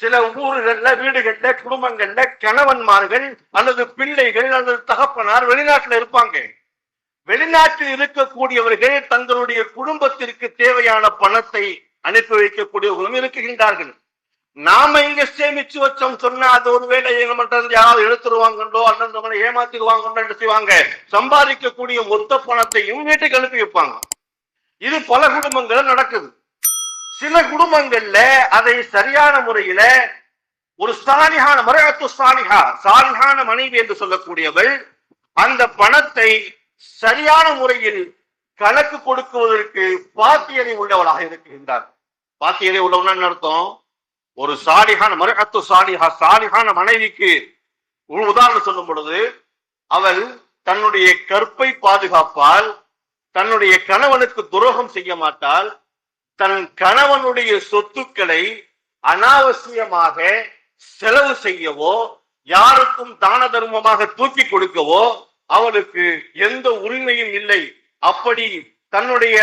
சில ஊர்கள்ல வீடுகள்ல குடும்பங்கள்ல கணவன்மார்கள் அல்லது பிள்ளைகள் அல்லது தகப்பனார் வெளிநாட்டுல இருப்பாங்க. வெளிநாட்டில் இருக்கக்கூடியவர்கள் தங்களுடைய குடும்பத்திற்கு தேவையான பணத்தை அனுப்பி வைக்கக்கூடியவர்களும் இருக்குகின்றார்கள் நாம இங்க சேமிச்சு வச்சோம் சொன்னா அது ஒருவேளை நம்மகிட்ட இருந்து யாராவது எடுத்துருவாங்கன்றோ அல்லது நம்மளை ஏமாத்திடுவாங்கன்றோ என்ன செய்வாங்க? சம்பாதிக்கக்கூடிய மொத்த பணத்தையும் வீட்டுக்கு அனுப்பி வைப்பாங்க. இது பல குடும்பங்கள் நடக்குது. சில குடும்பங்கள்ல அதை சரியான முறையில ஒரு சாலிஹான மரகத்து சாலிஹா சாலிஹான மனைவி என்று சொல்லக்கூடியவள் அந்த பணத்தை சரியான முறையில் கணக்கு கொடுக்குவதற்கு பாத்தியனை உள்ளவளாக இருக்கின்றார். பாத்தியனை உள்ளவன என்ன அர்த்தம்? ஒரு சாலிஹான மரகத்து சாலிஹா சாலிஹான மனைவிக்கு ஒரு உதாரணம் சொல்லும் பொழுது அவள் தன்னுடைய கற்பை பாதுகாப்பால் தன்னுடைய கணவனுக்கு துரோகம் செய்ய மாட்டாள் தன் கணவனுடைய சொத்துக்களை அனாவசியமாக செலவு செய்யவோ யாருக்கும் தான தர்மமாக தூக்கி கொடுக்கவோ அவளுக்கு எந்த உரிமையும் இல்லை. அப்படி தன்னுடைய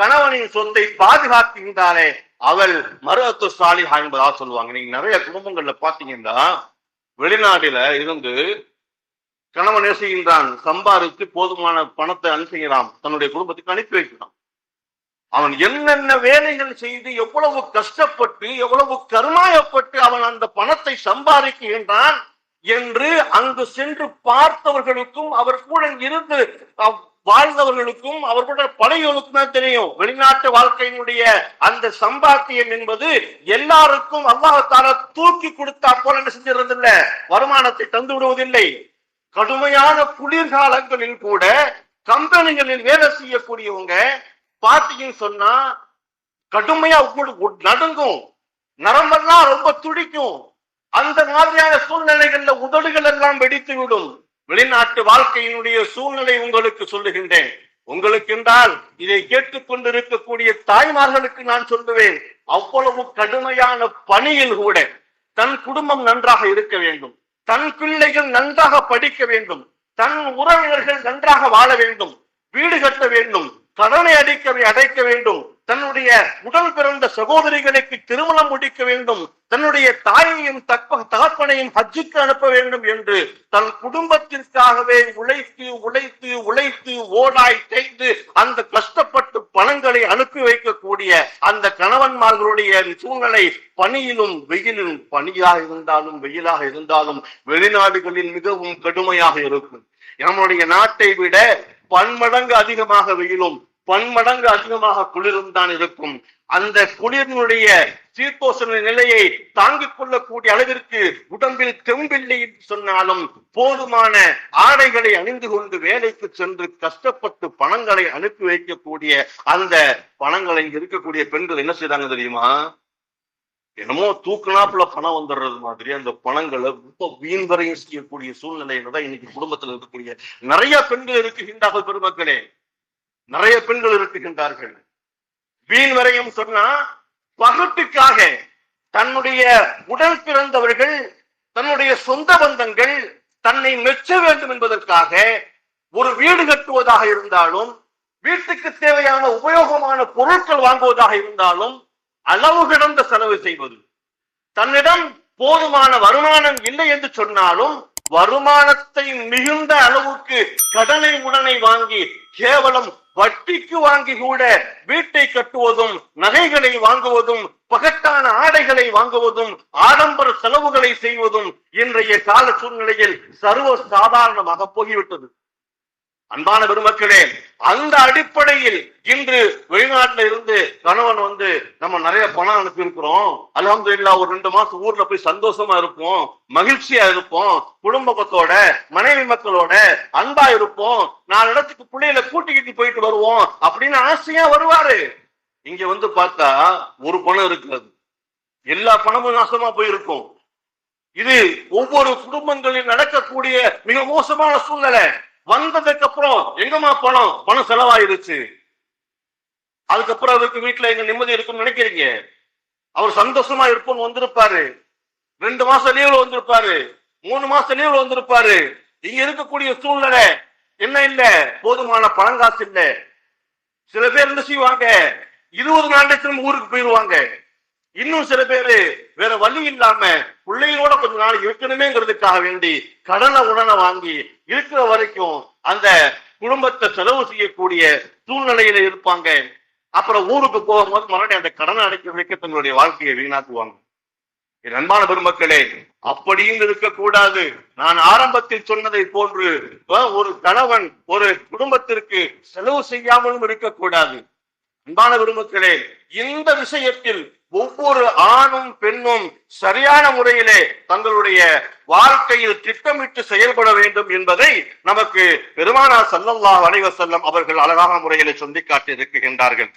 கணவனின் சொத்தை பாதுகாக்கின்றாலே அவள் மருத்துவ சாலிஹா என்பதாக சொல்லுவாங்க. நீங்க நிறைய குடும்பங்கள்ல பாத்தீங்கன்னா வெளிநாடுல இருந்து கணவன் என்ன செய்கின்றான்? சம்பாதித்து போதுமான பணத்தை அனுப்புகிறான் தன்னுடைய குடும்பத்துக்கு அனுப்பி வைக்கிறான். அவன் என்னென்ன வேலைகள் செய்து எவ்வளவு கஷ்டப்பட்டு எவ்வளவு கருணாயப்பட்டு அவன் அந்த பணத்தை சம்பாதிக்கின்றான் என்று அங்கு சென்று பார்த்தவர்களுக்கும் அவர் கூட இருந்து வாழ்ந்தவர்களுக்கும் அவர்களுடைய படைகளுக்கும் தான் தெரியும். வெளிநாட்டு வாழ்க்கையினுடைய அந்த சம்பாத்தியம் என்பது எல்லாருக்கும் அல்லாஹால தூக்கி கொடுத்தா போல என்ன செஞ்சிருந்தில்ல வருமானத்தை தந்து விடுவதில்லை. கடுமையான குளிர்காலங்களில் கூட கம்பெனிகளில் வேலை செய்யக்கூடியவங்க பாத்தீங்கன்னு சொன்னா கடுமையா உங்களுக்கு நடுங்கும். நரம்பெல்லாம் ரொம்ப துடிக்கும். அந்த மாதிரியான சூழ்நிலைகள்ல உதடுகள் எல்லாம் வெடித்து விடும். வெளிநாட்டு வாழ்க்கையினுடைய சூழ்நிலை உங்களுக்கு சொல்லுகின்றேன். உங்களுக்கு என்றால் இதை கேட்டுக்கொண்டிருக்கக்கூடிய தாய்மார்களுக்கு நான் சொல்லுவேன். அவ்வளவு கடுமையான பணியில் கூட தன் குடும்பம் நன்றாக இருக்க வேண்டும். தன் பிள்ளைகள் நன்றாக படிக்க வேண்டும். தன் உறவினர்கள் நன்றாக வாழ வேண்டும். வீடு கட்ட வேண்டும். கடனை அடிக்க அடைக்க வேண்டும். தன்னுடைய உடல் பிறந்த சகோதரிகளுக்கு திருமணம் முடிக்க வேண்டும். தன்னுடைய தாயையும் தக்க தகப்பனையும் ஹஜ்ஜுக்கு அனுப்ப வேண்டும் என்று தன் குடும்பத்திற்காகவே உழைத்து உழைத்து உழைத்து ஓடாய் தேய்ந்து அந்த கஷ்டப்பட்டு பணங்களை அனுப்பி வைக்கக்கூடிய அந்த கணவன்மார்களுடைய சூழ்நிலை பணியிலும் வெயிலும் பனியாக இருந்தாலும் வெயிலாக இருந்தாலும் வெளிநாடுகளில் மிகவும் கடுமையாக இருக்கும். நம்முடைய நாட்டை விட பன்மடங்கு அதிகமாக வெயிலும் பன்மடங்கு அதிகமாக குளிர்ந்தான் இருக்கும். அந்த குளிரினுடைய சீர்தோசன நிலையை தாங்கிக் கொள்ளக்கூடிய அளவிற்கு உடம்பில் தெம்பில்லை என்று சொன்னாலும் போதுமான ஆடைகளை அணிந்து கொண்டு வேலைக்கு சென்று கஷ்டப்பட்டு பணங்களை அனுப்பி வைக்கக்கூடிய அந்த பணங்களை இங்க இருக்கக்கூடிய பெண்கள் என்ன செய்தாங்க தெரியுமா? என்னமோ தூக்குனாப்புல பணம் வந்துடுறது மாதிரி அந்த பணங்களை ரொம்ப வீண் வரையும் செய்யக்கூடிய சூழ்நிலையில தான் இன்னைக்கு குடும்பத்துல இருக்கக்கூடிய நிறைய பெண்கள் இருக்குகின்றார்கள் பெருமக்களே. நிறைய பெண்கள் இருக்குகின்றார்கள். வீண் வரையும் சொன்னா பகட்டுக்காக தன்னுடைய உடல் பிறந்தவர்கள் தன்னுடைய சொந்த பந்தங்கள் தன்னை மெச்ச வேண்டும் என்பதற்காக ஒரு வீடு கட்டுவதாக இருந்தாலும் வீட்டுக்கு தேவையான உபயோகமான பொருட்கள் வாங்குவதாக இருந்தாலும் அளவு கிடந்த செலவு செய்வது. தன்னிடம் போதுமான வருமானம் இல்லை என்று சொன்னாலும் வருமானத்தை மிகுந்த அளவுக்கு கடனை உடனை வாங்கி கேவலம் வட்டிக்கு வாங்கி கூட வீட்டை கட்டுவதும் நகைகளை வாங்குவதும் பகட்டான ஆடைகளை வாங்குவதும் ஆடம்பர செலவுகளை செய்வதும் இன்றைய கால சூழ்நிலையில் சர்வ சாதாரணமாக போகிவிட்டது. அன்பான பெருமக்களே அந்த அடிப்படையில் இன்று வெளிநாட்டுல இருந்து கணவன் வந்து நம்ம நிறைய பணம் அனுப்பி இருக்கிறோம் அலமதுல்லா ஒரு ரெண்டு மாசம் ஊர்ல போய் சந்தோஷமா இருப்போம் மகிழ்ச்சியா இருப்போம் குடும்பத்தோட மனைவி மக்களோட அன்பா இருப்போம். நாலு இடத்துக்கு பிள்ளைகளை கூட்டிக்கிட்டு போயிட்டு வருவோம் அப்படின்னு ஆசையா வருவாரு. இங்க வந்து பார்த்தா ஒரு பணம் இருக்கிறது. எல்லா பணமும் நாசமா போயிருக்கும். இது ஒவ்வொரு குடும்பங்களில் நடக்கக்கூடிய மிக மோசமான சூழ்நிலை. வந்ததுக்கு அப்புறம் எங்கம்மா பணம் பணம் செலவாயிருச்சு. அதுக்கப்புறம் அவருக்கு வீட்டுல எங்க நிம்மதி இருக்கும்னு நினைக்கிறீங்க? அவர் சந்தோஷமா இருப்போம்னு வந்திருப்பாரு. ரெண்டு மாசம் லீவ்ல வந்திருப்பாரு. மூணு மாசம் லீவ்ல வந்திருப்பாரு. இங்க இருக்கக்கூடிய சூழ்நிலை என்ன இல்ல? போதுமான பணங்காசு இல்ல. சில பேர் என்ன செய்வாங்க? இருபது நாள் திரும்ப ஊருக்கு போயிருவாங்க. இன்னும் சில பேரு வேற வழி இல்லாம பிள்ளைகளோட கொஞ்ச நாள் இருக்கணுமேங்கிறதுக்காக வேண்டி கடனை உடனே வாங்கி இருக்கிற வரைக்கும் அந்த குடும்பத்தை செலவு செய்யக்கூடிய சூழ்நிலையில இருப்பாங்க. அப்புறம் ஊருக்கு போகும்போது மறுபடியும் அந்த கடனை அடைக்க தங்களுடைய வாழ்க்கையை வீணாக்குவாங்க. என் அன்பான பெருமக்களே அப்படியும் இருக்கக்கூடாது. நான் ஆரம்பத்தில் சொன்னதை போன்று ஒரு கணவன் ஒரு குடும்பத்திற்கு செலவு செய்யாமலும் இருக்கக்கூடாது. அன்பான பெருமக்களே இந்த விஷயத்தில் ஒவ்வொரு ஆணும் பெண்ணும் சரியான முறையிலே தங்களுடைய வாழ்க்கையில் திட்டமிட்டு செயல்பட வேண்டும் என்பதை நமக்கு பெருமானார் சல்லல்லா அலைஹி அவர்கள் அழகான முறையிலே சொல்லி காட்டி இருக்குகின்றார்கள்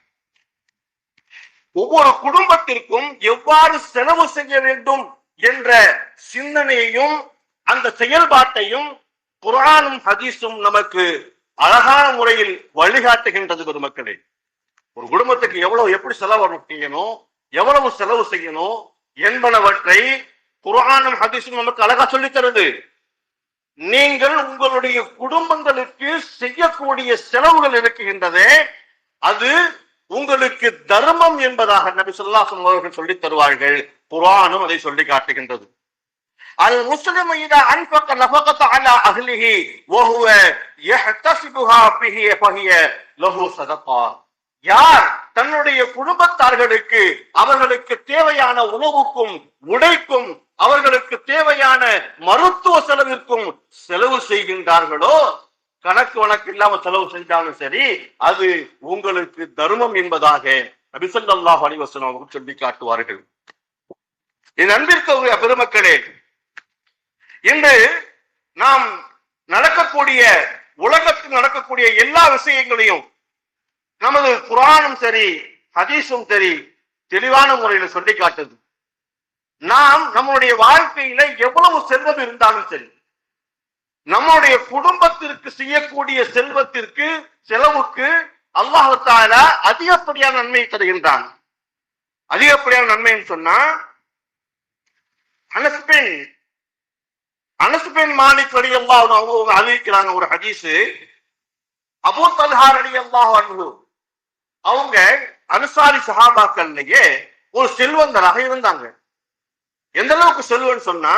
ஒவ்வொரு குடும்பத்திற்கும் எவ்வாறு செலவு செய்ய வேண்டும் என்ற சிந்தனையையும் அந்த செயல்பாட்டையும் குரானும் ஹதீஸும் நமக்கு அழகான முறையில் வழிகாட்டுகின்றது பெருமக்களே. ஒரு குடும்பத்துக்கு எவ்வளவு எப்படி செலவு செய்யணும் எவ்வளவு செலவு செய்யணும் என்பனவற்றை குரானும் ஹதீஸும் நமக்கு அழகா சொல்லித்தருது நீங்கள் உங்களுடைய குடும்பங்களுக்கு செய்யக்கூடிய செலவுகள் இருக்குகின்றதே அது உங்களுக்கு தர்மம் என்பதாக நபி சொல்லாசம் அவர்கள் சொல்லித் தருவார்கள். குரானும் அதை சொல்லி காட்டுகின்றது. அல் முஸ்லிம் இதா அன்பக்க நஃபகத அலா அஹ்லிஹி வஹுவ யஹ்தஸிபுஹா பிஹி ஃபஹிய லஹு ஸதகா யார் தன்னுடைய குடும்பத்தார்களுக்கு அவர்களுக்கு தேவையான உணவுக்கும் உடைக்கும் அவர்களுக்கு தேவையான மருத்துவ செலவிற்கும் செலவு செய்கின்றார்களோ? கணக்கு வழக்கு இல்லாம செலவு செஞ்சாலும் சரி அது உங்களுக்கு தர்மம் என்பதாக நபிசல்லாஹ் அலிவசனம் அவர்கள் சொல்லி காட்டுவார்கள். என் அன்பிற்குரிய பெருமக்களே இன்று நாம் நடக்கக்கூடிய உலகத்தில் நடக்கக்கூடிய எல்லா விஷயங்களையும் நமது குரானும் சரி ஹதீஸும் சரி தெளிவான முறையில சொல்லி காட்டுது. நாம் நம்முடைய வாழ்க்கையில எவ்வளவு செல்வம் இருந்தாலும் சரி நம்முடைய குடும்பத்திற்கு செய்யக்கூடிய செல்வத்திற்கு செலவுக்கு அல்லாஹால அதிகப்படியான நன்மையை தருகின்றான். அதிகப்படியான நன்மைன்னு சொன்னா அனஸ்பின் அனஸ்பின் மாலிக் அலி அல்லாஹ் அவங்க அறிவிக்கிறாங்க ஒரு ஹதீஸ் அபு தல்ஹார் அடி அல்லாஹ் அன்ஹு அவங்க அனுசாரி சகாபாக்கள்லயே ஒரு செல்வந்தராக இருந்தாங்க. எந்த அளவுக்கு செல்வன் சொன்னா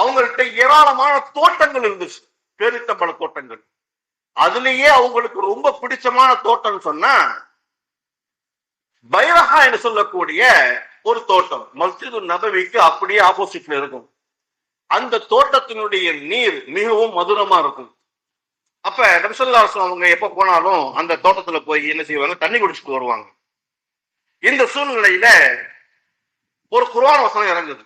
அவங்கள்ட்ட ஏராளமான தோட்டங்கள் இருந்துச்சு. பேரித்தம்பழ தோட்டங்கள். அதுலயே அவங்களுக்கு ரொம்ப பிடிச்சமான தோட்டம் சொன்னா பைரஹா என்று சொல்லக்கூடிய ஒரு தோட்டம். மஸ்ஜிது நபவிக்கு அப்படியே ஆப்போசிட்ல இருக்கும். அந்த தோட்டத்தினுடைய நீர் மிகவும் மதுரமா இருக்கும். அப்ப நபிசல்லாசம் அவங்க எப்ப போனாலும் அந்த தோட்டத்துல போய் என்ன செய்வாங்க? தண்ணி குடிச்சுட்டு வருவாங்க. இந்த சூழ்நிலையில ஒரு குர்ஆன் வசனம் இறங்குது.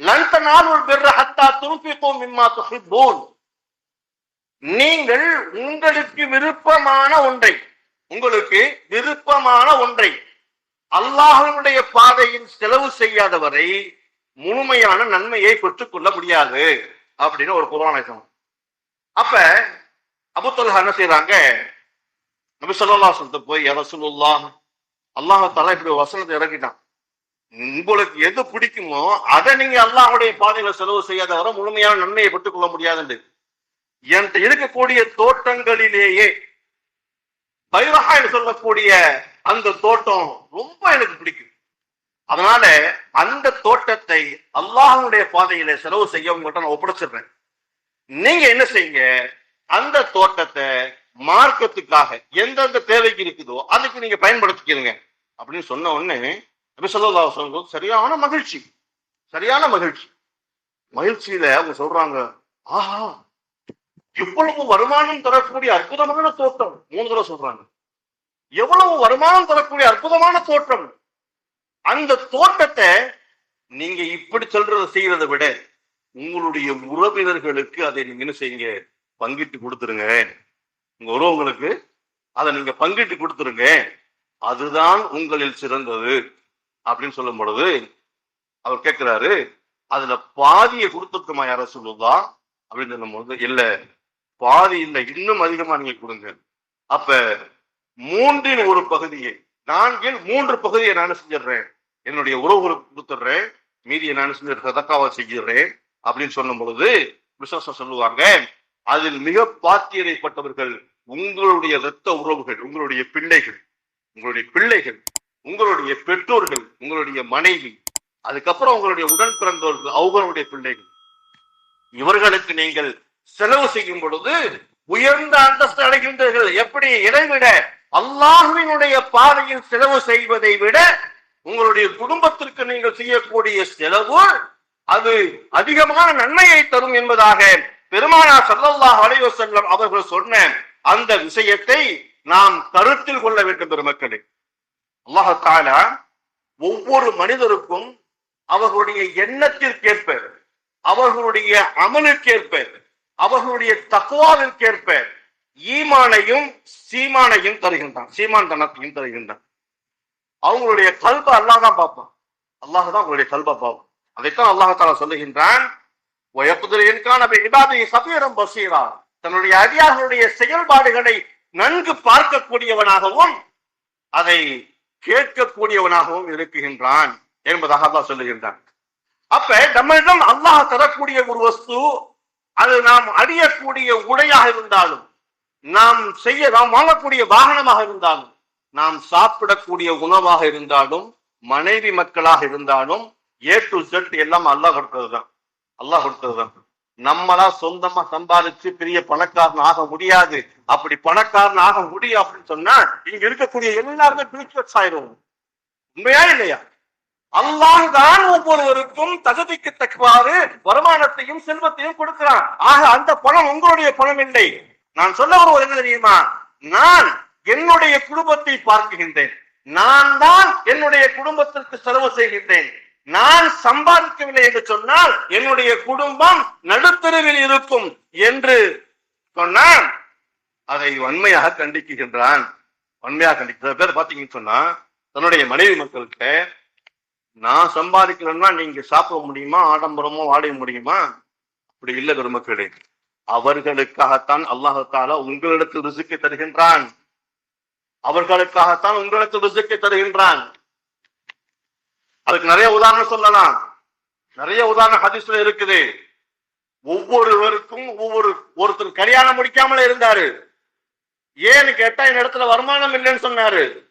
லந்த நாள் ஒரு பெற ஹத்தா துருப்பிக்கும் மிம்மா துஹிப்பூன். நீங்கள் உங்களுக்கு விருப்பமான ஒன்றை உங்களுக்கு விருப்பமான ஒன்றை அல்லாஹனுடைய பாதையில் செலவு செய்யாதவரை முழுமையான நன்மையை பெற்றுக்கொள்ள முடியாது அப்படின்னு ஒரு குர்ஆன் அப்ப அபுத்தல்ஹா என்ன செய்யறாங்க நபி சொல்லா சொல்லிட்டு போய் ரசூலுல்லாஹ் அல்லாஹ் தலா இப்படி வசனத்தை இறக்கிட்டான். உங்களுக்கு எது பிடிக்குமோ அதை நீங்க அல்லாஹுடைய பாதையில செலவு செய்யாத வர முழுமையான நன்மையை பெற்றுக்கொள்ள முடியாதுண்டு. என்கிட்ட இருக்கக்கூடிய தோட்டங்களிலேயே பைரஹா என்று சொல்லக்கூடிய அந்த தோட்டம் ரொம்ப எனக்கு பிடிக்கும். அதனால அந்த தோட்டத்தை அல்லாஹனுடைய பாதையில செலவு செய்ய உங்கள்கிட்ட நான் ஒப்படைச்சிடுறேன். நீங்க என்ன செய்யுங்க? அந்த தோட்டத்தை மார்க்கத்துக்காக எந்தெந்த தேவைக்கு இருக்குதோ அதுக்கு நீங்க பயன்படுத்திக்கிறீங்க அப்படின்னு சொன்ன உடனே நபி ஸல்லல்லாஹு சரியான மகிழ்ச்சி. சரியான மகிழ்ச்சி. மகிழ்ச்சியில அவங்க சொல்றாங்க ஆஹா இவ்வளவு வருமானம் தரக்கூடிய அற்புதமான தோட்டம். மூணு தடவை சொல்றாங்க. எவ்வளவு வருமானம் தரக்கூடிய அற்புதமான தோட்டம். அந்த தோட்டத்தை நீங்க இப்படி சொல்றதை செய்யறதை விட உங்களுடைய உறவினர்களுக்கு அதை நீங்க என்ன செய்யுங்க? பங்கிட்டு கொடுத்துருங்க. உங்க உறவுகளுக்கு அதை நீங்க பங்கிட்டு கொடுத்துருங்க. அதுதான் உங்களில் சிறந்தது அப்படின்னு சொல்லும் பொழுது அவர் கேட்கிறாரு அதுல பாதியை கொடுத்துருக்குமா யார சொல்லுதா? அப்படின்னு சொல்லும் பொழுது இல்ல பாதி இல்ல இன்னும் அதிகமா நீங்க கொடுங்க. அப்ப மூன்றின் ஒரு பகுதியை நான்கில் மூன்று பகுதியை நான் செஞ்சிடுறேன்? என்னுடைய உறவுகளுக்கு கொடுத்துடுறேன். மீதியை நான் செஞ்சு சதக்காவா செஞ்சிடுறேன் அப்படின்னு சொல்லும் பொழுது விசுவாசம் சொல்லுவாங்க அதில் மிக பாத்தியதைப்பட்டவர்கள் உங்களுடைய இரத்த உறவுகள் உங்களுடைய பிள்ளைகள் உங்களுடைய பிள்ளைகள் உங்களுடைய பெற்றோர்கள் உங்களுடைய மனைவி அதுக்கப்புறம் உங்களுடைய உடன் பிறந்தோர்கள் அவங்களுடைய பிள்ளைகள். இவர்களுக்கு நீங்கள் செலவு செய்யும் பொழுது உயர்ந்த அந்தஸ்து அடைகின்றீர்கள். எப்படி? இதைவிட அல்லாஹுவினுடைய பாதையில் செலவு செய்வதை விட உங்களுடைய குடும்பத்திற்கு நீங்கள் செய்யக்கூடிய செலவு அது அதிகமான நன்மையை தரும் என்பதாக பெருமானா சல்லாஹ் அலைஹி அவர்கள் சொன்ன அந்த விஷயத்தை நாம் கருத்தில் கொள்ள வேண்டும் பெருமக்களே. அல்லாஹாலா ஒவ்வொரு மனிதருக்கும் அவர்களுடைய எண்ணத்திற்கேற்ப அவர்களுடைய அமலுக்கேற்ப அவர்களுடைய தக்குவாவிற்கேற்ப ஈமானையும் சீமானையும் தருகின்றான். சீமான் தனத்தையும் தருகின்றான். அவங்களுடைய கல்ப அல்லாஹ் தான் பார்ப்பான். அல்லாஹ் தான் அவங்களுடைய கல்ப பார்ப்பான். அதைத்தான் அல்லாஹால சொல்லுகின்றான் சபீரம் பசீரா. தன்னுடைய அடியார்களுடைய செயல்பாடுகளை நன்கு பார்க்கக்கூடியவனாகவும் அதை கேட்கக்கூடியவனாகவும் இருக்குகின்றான் என்பதாக அல்லாஹ் சொல்லுகின்றான். அப்ப நம்மிடம் அல்லாஹ் தரக்கூடிய ஒரு வஸ்து அது நாம் அடியக்கூடிய உடையாக இருந்தாலும் நாம் செய்ய நாம் வாங்கக்கூடிய வாகனமாக இருந்தாலும் நாம் சாப்பிடக்கூடிய உணவாக இருந்தாலும் மனைவி மக்களாக இருந்தாலும் ஏ டு செட் எல்லாம் அல்லாஹ் கொடுத்ததுதான். அல்லாஹ் கொடுத்ததுதான் நம்மளா சொந்தமா சம்பாதிச்சு பெரிய பணக்காரன் ஆக முடியாது. அப்படி பணக்காரன் ஆக முடியும் அப்படின்னு சொன்னா இங்க இருக்கக்கூடிய எல்லாருமே பிரிச்சுவட்ஸ் ஆயிரும் உண்மையா இல்லையா? அல்லாஹ் தான் ஒவ்வொருவருக்கும் தகுதிக்கு தக்கவாறு வருமானத்தையும் செல்வத்தையும் கொடுக்கிறான். ஆக அந்த பணம் உங்களுடைய பணம் இல்லை. நான் சொல்ல வருவது என்ன தெரியுமா? நான் என்னுடைய குடும்பத்தை பார்க்குகின்றேன். நான் தான் என்னுடைய குடும்பத்திற்கு செலவு செய்கின்றேன். நான் சம்பாதிக்கவில்லை என்று சொன்னால் என்னுடைய குடும்பம் நடுத்தருவில் இருக்கும் என்று சொன்னான். அதை வன்மையாக கண்டிக்கின்றான் வன்மையாக கண்டிக்கிற பேர் பாத்தீங்கன்னு சொன்னா தன்னுடைய மனைவி மக்கள்கிட்ட நான் சம்பாதிக்கலன்னா நீங்க சாப்பிட முடியுமா? ஆடம்பரமோ? வாடக முடியுமா? அப்படி இல்லை பெருமக்களே. அவர்களுக்காகத்தான் அல்லாஹால உங்களிடத்தில் ரிசுக்கை தருகின்றான். அவர்களுக்காகத்தான் உங்களிடத்தில் ரிசுக்கை தருகின்றான். அதுக்கு நிறைய உதாரணம் சொல்லலாம். நிறைய உதாரணம் ஹதீஸ்ல இருக்குது. ஒவ்வொருவருக்கும் ஒவ்வொரு ஒருத்தர் கல்யாணம் முடிக்காமல இருந்தாரு. ஏன்னு கேட்டா இந்த இடத்துல வருமானம் இல்லைன்னு சொன்னாரு.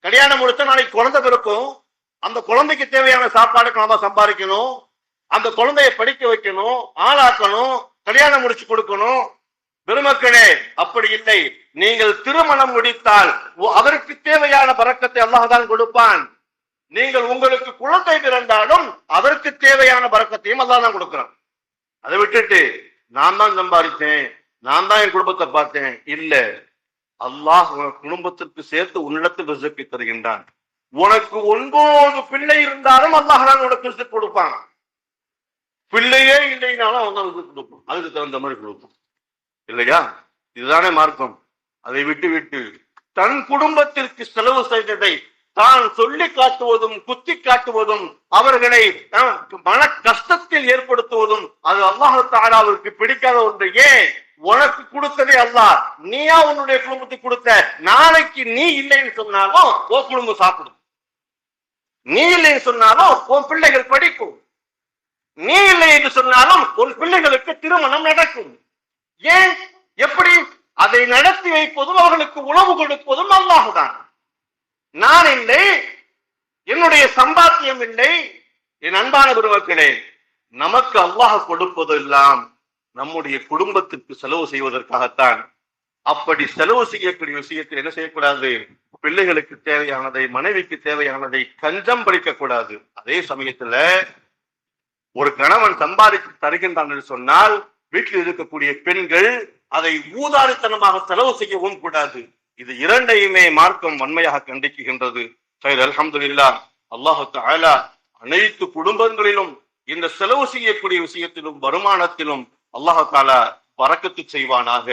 கல்யாணம் முடிச்சா நாளைக்கு குழந்தை பிறக்கும். அந்த குழந்தைக்கு தேவையான சாப்பாடுக்கு நம்ம சம்பாதிக்கணும். அந்த குழந்தைய படிக்க வைக்கணும். ஆளாக்கணும். கல்யாணம் முடிச்சு கொடுக்கணும். பெருமக்களே அப்படி இல்லை. நீங்கள் திருமணம் முடித்தால் அவருக்கு தேவையான பறக்கத்தை அல்லாஹ் கொடுப்பான். நீங்கள் உங்களுக்கு குழந்தை பிறந்தாலும் அதற்கு தேவையான பறக்கத்தையும் அதான் தான் அதை விட்டுட்டு நான் தான் சம்பாதித்தேன் நான் தான் என் குடும்பத்தை பார்த்தேன். இல்ல அல்லாஹ் குடும்பத்திற்கு சேர்த்து உன்னிடத்தில் ரிசுக்கை தருகின்றான். உனக்கு ஒன்பது பிள்ளை இருந்தாலும் அல்லாஹ் நான் உனக்கு ரிசுக்கு கொடுப்பான். பிள்ளையே இல்லைனாலும் அவன் தான் ரிசுக்கு கொடுப்பான். அதுக்கு தகுந்த மாதிரி கொடுப்பான். இல்லையா? இதுதானே மார்க்கம். அதை விட்டு விட்டு தன் குடும்பத்திற்கு செலவு செய்ததை தான் சொல்லி காட்டுவதும் குத்தி காட்டுவதும் அவர்களை அஹ், மன கஷ்டத்தில் ஏற்படுத்துவதும் அது அல்லாஹு தாலாவிற்கு பிடிக்காத ஒன்று. ஏன்? உனக்கு கொடுத்ததே அல்லாஹ். நீயா உன்னுடைய குடும்பத்துக்கு கொடுத்த நாளைக்கு நீ இல்லைன்னு சொன்னாலும் உன் குடும்பம் சாப்பிடும். நீ இல்லைன்னு சொன்னாலும் உன் பிள்ளைகள் படிக்கும். நீ இல்லை என்று சொன்னாலும் உன் பிள்ளைகளுக்கு திருமணம் நடக்கும். ஏன்? எப்படி? அதை நடத்தி வைப்பதும் அவர்களுக்கு உணவு கொடுப்பதும் அல்லாஹுதான். நான் இல்லை என்னுடைய சம்பாத்தியம் இல்லை என் அன்பான பெருமக்களே நமக்கு அல்லாஹ் கொடுப்பதெல்லாம் நம்முடைய குடும்பத்திற்கு செலவு செய்வதற்காகத்தான். அப்படி செலவு செய்யக்கூடிய விஷயத்தில் என்ன செய்யக்கூடாது? பிள்ளைகளுக்கு தேவையானதை மனைவிக்கு தேவையானதை கஞ்சம் படிக்க கூடாது அதே சமயத்துல ஒரு கணவன் சம்பாதித்து தருகின்றான் என்று சொன்னால் வீட்டில் இருக்கக்கூடிய பெண்கள் அதை ஊதாரித்தனமாக செலவு செய்யவும் கூடாது. இது இரண்டையுமே மார்க்கம் வன்மையாக கண்டிக்குகின்றது. சைத் அல்ஹம்துலில்லாஹ் அல்லாஹு தாலா அனைத்து குடும்பங்களிலும் இந்த செலவு செய்யக்கூடிய விஷயத்திலும் வருமானத்திலும் அல்லாஹு தாலா பறக்கத்து செய்வானாக.